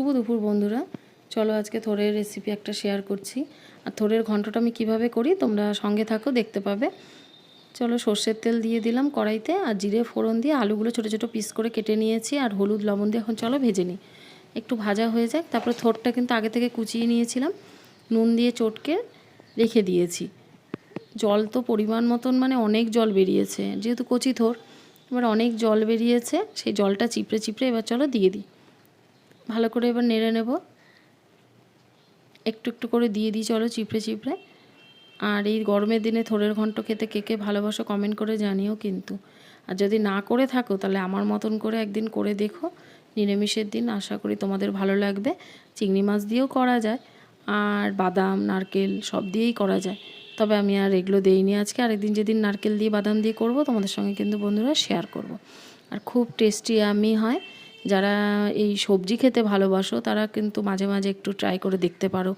শুভ দুপুর বন্ধুরা। চলো আজকে থোরের রেসিপি একটা শেয়ার করছি। আর থোরের ঘন্টটা আমি কীভাবে করি তোমরা সঙ্গে থাকো, দেখতে পাবে। চলো সর্ষের তেল দিয়ে দিলাম কড়াইতে আর জিরে, ফোড়ন দিয়ে আলুগুলো ছোটো ছোটো পিস করে কেটে নিয়েছি আর হলুদ, লবণ দিয়ে এখন চলো ভেজে নিই। একটু ভাজা হয়ে যাক, তারপরে থোরটা কিন্তু আগে থেকে কুচিয়ে নিয়েছিলাম। নুন দিয়ে চটকে রেখে দিয়েছি। জল তো পরিমাণ মতন মানে অনেক জল বেরিয়েছে। যেহেতু কচি থোর, এবার অনেক জল বেরিয়েছে, সেই জলটা চিপড়ে চিপড়ে এবার চলো দিয়ে দিই। ভালো করে এবার নেড়ে নেব। একটু একটু করে দিয়ে দিই, চলো চিপড়ে চিপড়ে। আর এই গরমের দিনে থোড়ের ঘন্ট খেতে কে কে ভালোবাসো কমেন্ট করে জানিও কিন্তু। আর যদি না করে থাকো, তাহলে আমার মতন করে একদিন করে দেখো। নিরামিষের দিন আশা করি তোমাদের ভালো লাগবে। চিংড়ি মাছ দিয়েও করা যায়, আর বাদাম, নারকেল সব দিয়েই করা যায়। তবে আমি আর এগুলো দেইনি আজকে। আরেকদিন যেদিন নারকেল দিয়ে বাদাম দিয়ে করব, তোমাদের সঙ্গে কিন্তু বন্ধুরা শেয়ার করব। আর খুব টেস্টি আমি হয়। যারা এই সবজি খেতে ভালোবাসো, তারা কিন্তু মাঝে মাঝে একটু ট্রাই করে দেখতে পারো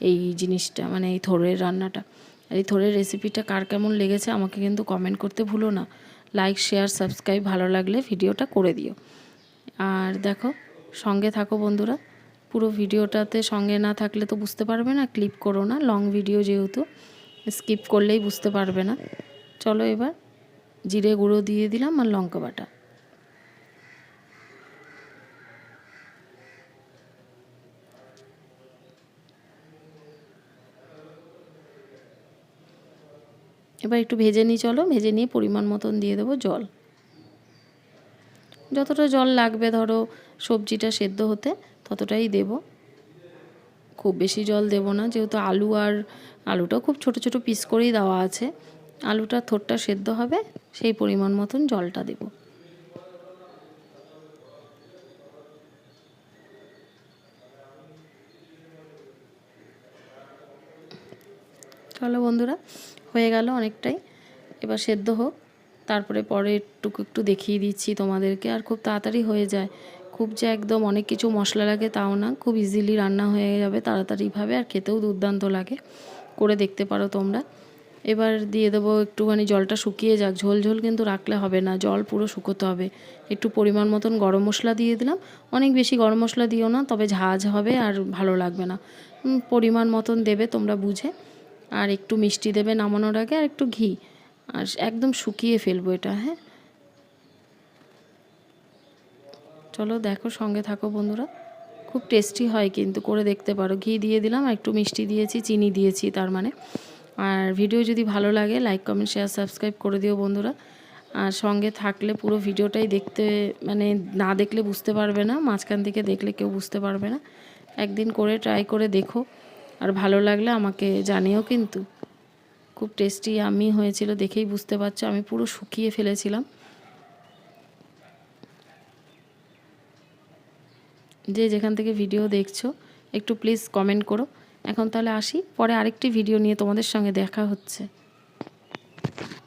এই জিনিসটা মানে এই থোড়ের রান্নাটা। আর এই থোড়ের রেসিপিটা কার কেমন লেগেছে আমাকে কিন্তু কমেন্ট করতে ভুলো না। লাইক শেয়ার সাবস্ক্রাইব ভালো লাগলে ভিডিওটা করে দিও। আর দেখো, সঙ্গে থাকো বন্ধুরা। পুরো ভিডিওটাতে সঙ্গে না থাকলে তো বুঝতে পারবে না ক্লিপ করো না। লং ভিডিও যেহেতু স্কিপ করলেই বুঝতে পারবে না। চলো এবার জিরে গুঁড়ো দিয়ে দিলাম আর লঙ্কা বাটা। এবার একটু ভেজে নিই, চলো। ভেজে নিয়ে পরিমাণ মতন দিয়ে দেবো জল। যতটা জল লাগবে, ধরো, সবজিটা সেদ্ধ হতে, ততটাই দেব। খুব বেশি জল দেব না, যেহেতু আলু আর আলুটা খুব ছোট ছোট পিস করেই দেওয়া আছে। আলুটা থোরটা সেদ্ধ হবে, সেই পরিমাণ মতন জলটা দেব। চলো বন্ধুরা হয়ে গেল অনেকটাই। এবার সেদ্ধ হোক। তারপরে পরে একটু একটু দেখিয়ে দিচ্ছি তোমাদেরকে। আর খুব তাড়াতাড়ি হয়ে যায়। খুব যে একদম অনেক কিছু মশলা লাগে তাও না। খুব ইজিলি রান্না হয়ে যাবে তাড়াতাড়িভাবে আর খেতেও দুর্দান্ত লাগে। করে দেখতে পারো তোমরা। এবার দিয়ে দেবো একটুখানি জলটা শুকিয়ে যাক। ঝোল ঝোল কিন্তু রাখলে হবে না। জল পুরো শুকোতে হবে। একটু পরিমাণ মতন গরম মশলা দিয়ে দিলাম। অনেক বেশি গরম মশলা দিও না, তবে ঝাঁঝ হবে আর ভালো লাগবে না। পরিমাণ মতন দেবে তোমরা বুঝে। আর একটু মিষ্টি দেবে নামানোর আগে আর একটু ঘি। আর একদম শুকিয়ে ফেলব এটা হ্যাঁ? চলো দেখো, সঙ্গে থাকো বন্ধুরা। খুব টেস্টি হয় কিন্তু, করে দেখতে পারো। ঘি দিয়ে দিলাম একটু মিষ্টি দিয়েছি, চিনি দিয়েছি তার মানে। আর ভিডিও যদি ভালো লাগে লাইক কমেন্ট শেয়ার সাবস্ক্রাইব করে দিও বন্ধুরা। আর সঙ্গে থাকলে পুরো ভিডিওটাই দেখতে মানে না দেখলে বুঝতে পারবে না, মাঝখান থেকে দেখলে কেউ বুঝতে পারবে না। একদিন করে ট্রাই করে দেখো। আর ভালো লাগলে আমাকে জানিও কিন্তু। খুব টেস্টি আমি হয়েছিল দেখেই বুঝতে পারছ, আমি পুরো শুকিয়ে ফেলেছিলাম। যে যেখান থেকে ভিডিও দেখছ, একটু প্লিজ কমেন্ট করো। এখন তাহলে আসি, পরে আরেকটি ভিডিও নিয়ে তোমাদের সঙ্গে দেখা হচ্ছে।